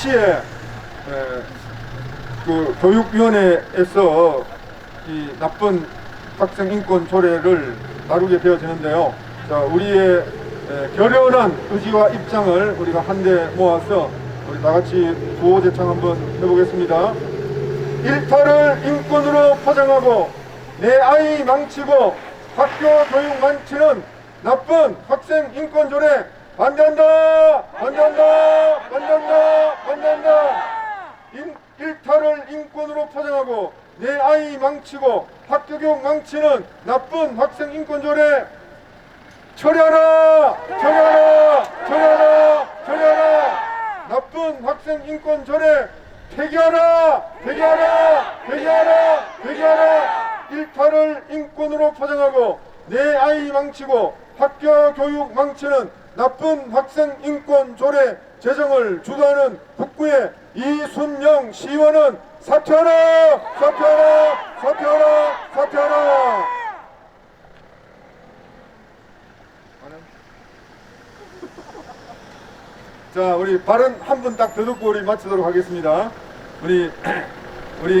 시에 에, 그 교육위원회에서 이 나쁜 학생 인권 조례를 다루게 되어지는데요. 자, 우리의 에, 결연한 의지와 입장을 우리가 한데 모아서 우리 다 같이 구호 제창 한번 해보겠습니다. 일탈을 인권으로 포장하고 내 아이 망치고 학교 교육 망치는 나쁜 학생 인권 조례. 반대한다! 반대한다! 반대한다 인, 일탈을 인권으로 포장하고 내 아이 망치고 학교 교육 망치는 나쁜 학생 인권 조례. 처리하라! 처리하라! 처리하라! 처리하라! 나쁜 학생 인권 조례. 폐기하라! 폐기하라! 폐기하라! 폐기하라! 일탈을 인권으로 포장하고 내 아이 망치고 학교 교육 망치는 나쁜 학생 인권 조례 제정을 주도하는 북구의 이순영 시의원은 사퇴하라! 사퇴하라! 사퇴하라! 사퇴하라! 자, 우리 발언 한 분 딱 더 듣고 우리 마치도록 하겠습니다. 우리 우리